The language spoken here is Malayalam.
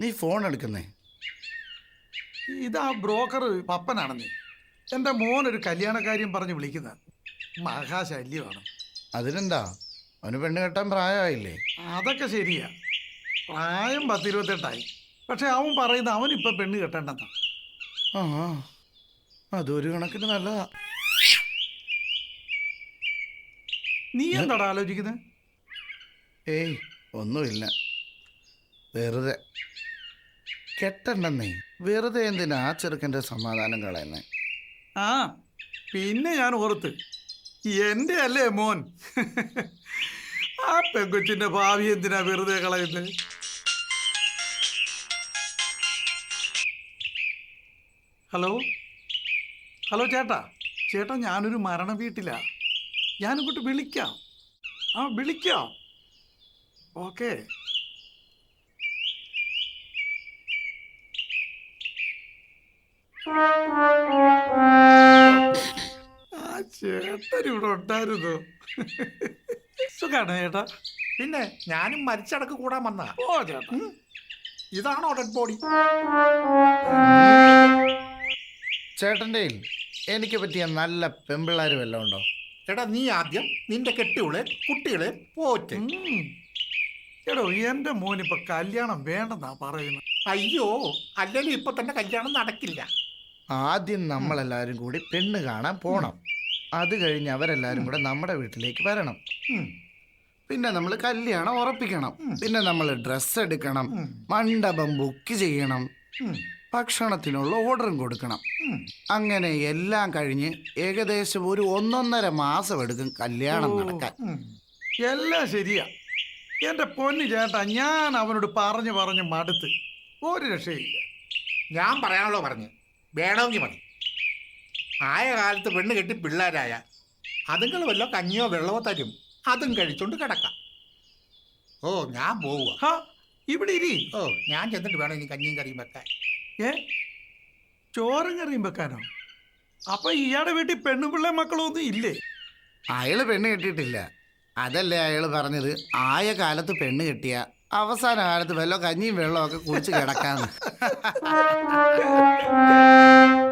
നീ ഫോൺ എടുക്കുന്നേ. ഇതാ ബ്രോക്കർ നീ എന്റെ മോൻ ഒരു കല്യാണക്കാര്യം പറഞ്ഞ് വിളിക്കുന്ന. മഹാശല്യമാണ്. അതിനെന്താ? അവന് പെണ്ണ് കെട്ടാൻ പ്രായമായില്ലേ? അതൊക്കെ ശരിയാ. പ്രായം പത്തിരുപത്തെട്ടായി. പക്ഷെ അവൻ പറയുന്ന അവൻ ഇപ്പൊ പെണ്ണ് കെട്ടണ്ടെന്നാ. ആ അതൊരു കണക്കിന് നല്ലതാ. നീ എന്താടാ ആലോചിക്കുന്നത് ഏയ് ഒന്നുമില്ല. വെറുതെ. കെട്ടണ്ടെന്നേ. വെറുതെ എന്തിനാ ആ ചെറുക്കന്റെ സമാധാനം കളയുന്നത് ആ പിന്നെ ഞാൻ ഓർത്ത്. എന്റെ അല്ലേ മോൻ? ആ പെങ്കൊച്ചിന്റെ ഭാവി എന്തിനാ വെറുതെ കളയുന്നത് ഹലോ? ഹലോ ചേട്ടാ. ചേട്ടാ ഞാനൊരു മരണ വീട്ടിലാ. ഞാനിങ്ങോട്ട് വിളിക്കാം. ആ വിളിക്കാം. ഓക്കെ ആ ചേട്ടൻ ഇവിടെ ഉണ്ടായിരുന്നു. സുഖാണ് ചേട്ടാ. പിന്നെ ഞാനും മരിച്ചടക്ക് കൂടാൻ വന്ന ഓ ചേട്ടാ. ഇതാണോ ഡെഡ് ബോഡി ചേട്ടന്റെ എനിക്ക് പറ്റിയ നല്ല പെമ്പിള്ളാരും എല്ലാം ഉണ്ടോ? ചേട്ടാ നീ ആദ്യം നിന്റെ കെട്ടികളെ കുട്ടികളെ പോറ്റ്. എടോ എന്റെ മോനിപ്പൊ കല്യാണം വേണ്ടെന്നാ പറയുന്നത്. അയ്യോ അല്ലെങ്കിൽ ഇപ്പൊ തന്നെ കല്യാണം നടക്കില്ല. ആദ്യം നമ്മളെല്ലാരും കൂടി പെണ്ണ് കാണാൻ പോണം. അത് കഴിഞ്ഞ് അവരെല്ലാവരും കൂടെ നമ്മുടെ വീട്ടിലേക്ക് വരണം. ഉം, പിന്നെ നമ്മൾ കല്യാണം ഉറപ്പിക്കണം. പിന്നെ നമ്മൾ ഡ്രസ്സ് എടുക്കണം. മണ്ഡപം ബുക്ക് ചെയ്യണം. ഉം, ഭക്ഷണത്തിനുള്ള ഓർഡറും കൊടുക്കണം. ഉം. അങ്ങനെ എല്ലാം കഴിഞ്ഞ് ഏകദേശം ഒരു ഒന്നൊന്നര മാസം എടുക്കും കല്യാണം നടക്കാൻ. ഉം. എല്ലാം ശരിയാ. എന്റെ പൊന്നു ചേട്ടാ ഞാൻ അവനോട് പറഞ്ഞു പറഞ്ഞു മടുത്ത്. ഒരു രക്ഷയില്ല. ഞാൻ പറയാനുള്ളോ പറഞ്ഞു. വേണമെങ്കിൽ മതി. ആയ കാലത്ത് പെണ്ണ് കെട്ടി പിള്ളേരായ അതുങ്ങൾ വല്ലോ കഞ്ഞിയോ വെള്ളമോ തരും. അതും കഴിച്ചോണ്ട് കിടക്കാം. ഓ ഞാൻ പോവുക ഹാ ഇവിടെ ഇരി. ഓ ഞാൻ ചെന്നിട്ട് വേണം ഇനി കഞ്ഞിയും കറിയും വെക്കാൻ. ഏ? ചോറും കറിയും വെക്കാനോ? അപ്പൊ ഇയാടെ വീട്ടിൽ പെണ്ണുപിള്ളേ മക്കളൊന്നും ഇല്ലേ? അയാൾ പെണ്ണ് കെട്ടിയിട്ടില്ല. അതല്ലേ അയാൾ പറഞ്ഞത്? ആയ കാലത്ത് പെണ്ണ് കിട്ടിയ അവസാന കാലത്ത് വല്ല കഞ്ഞിയും വെള്ളമൊക്കെ കുടിച്ച് കിടക്കാന്ന്.